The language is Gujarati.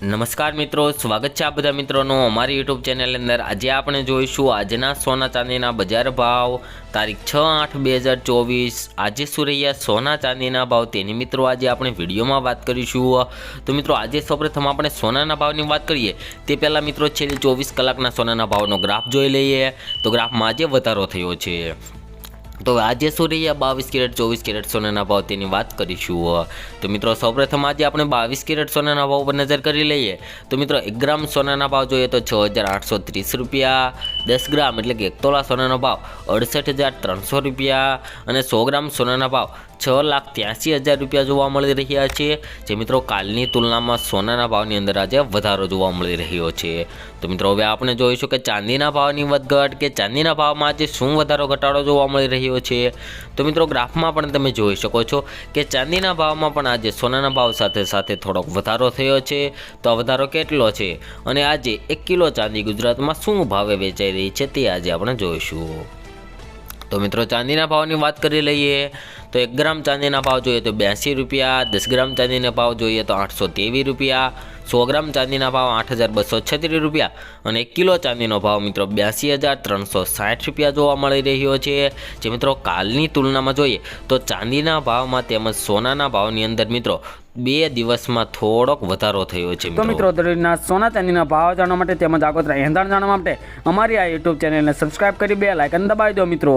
નમસ્કાર મિત્રો, સ્વાગત છે આ બધા મિત્રોનું અમારી યુટ્યુબ ચેનલ અંદર. આજે આપણે જોઈશું આજના સોના ચાંદીના બજાર ભાવ, તારીખ છ આઠ બે હજાર ચોવીસ. આજે શું રહ્યા સોના ચાંદીના ભાવ તેની મિત્રો આજે આપણે વિડીયોમાં વાત કરીશું. તો મિત્રો, આજે સૌપ્રથમ આપણે સોનાના ભાવની વાત કરીએ. તે પહેલાં મિત્રો, છેલ્લી ચોવીસ કલાકના સોનાના ભાવનો ગ્રાફ જોઈ લઈએ. તો ગ્રાફમાં આજે વધારો થયો છે. તો આજે શું રહ્યા બાવીસ કેરેટ, ચોવીસ કેરેટ સોનાના ભાવ તેની વાત કરીશું. તો મિત્રો, સૌપ્રથમ આજે આપણે બાવીસ કેરેટ સોનાના ભાવ પર નજર કરી લઈએ. તો મિત્રો, એક ગ્રામ સોનાના ભાવ જોઈએ તો છ હજાર આઠસો ત્રીસ રૂપિયા. દસ ગ્રામ એટલે કે એક તોલા સોનાનો ભાવ, અડસઠ હજાર ત્રણસો રૂપિયા અને સો ગ્રામ સોનાના ભાવ છ લાખ ત્યાંસી હજાર રૂપિયા જોવા મળી રહ્યા છે. જે મિત્રો કાલની તુલનામાં સોનાના ભાવની અંદર આજે વધારો જોવા મળી રહ્યો છે. તો મિત્રો હવે આપણે જોઈશું કે ચાંદીના ભાવની વધઘટ કે ચાંદીના ભાવમાં આજે શું વધારો ઘટાડો જોવા મળી રહ્યો છે. તો મિત્રો ગ્રાફમાં પણ તમે જોઈ શકો છો કે ચાંદીના ભાવમાં પણ આજે સોનાના ભાવ સાથે સાથે થોડોક વધારો થયો છે. તો વધારો કેટલો છે? અને આજે એક કિલો ચાંદી ગુજરાતમાં શું ભાવે વેચાઈ રહી છે તે આજે આપણે જોઈશું. તો મિત્રો, ચાંદીના ભાવની વાત કરી લઈએ, તો એક ગ્રામ ચાંદીના ભાવ જોઈએ તો બ્યાસી રૂપિયા, દસ ગ્રામ ચાંદીના ભાવ જોઈએ તો આઠસો તેવીસ રૂપિયા સો ગ્રામ ચાંદીના ભાવ આઠ હજાર બસો છત્રીસ રૂપિયા અને એક કિલો ચાંદીનો ભાવ મિત્રો બ્યાસી હજાર ત્રણસો સાઠ રૂપિયા જોવા મળી રહ્યો છે. જે મિત્રો કાલની તુલનામાં જોઈએ તો ચાંદીના ભાવમાં તેમજ સોનાના ભાવની અંદર મિત્રો બે દિવસમાં થોડોક વધારો થયો છે તો મિત્રો. સોના ચાંદીના ભાવ જાણવા માટે તેમજ આગોતરા એંધાણ જાણવા માટે અમારી આ યુટ્યુબ ચેનલને સબસ્ક્રાઇબ કરી બે લાઇકન દબાવી દો મિત્રો.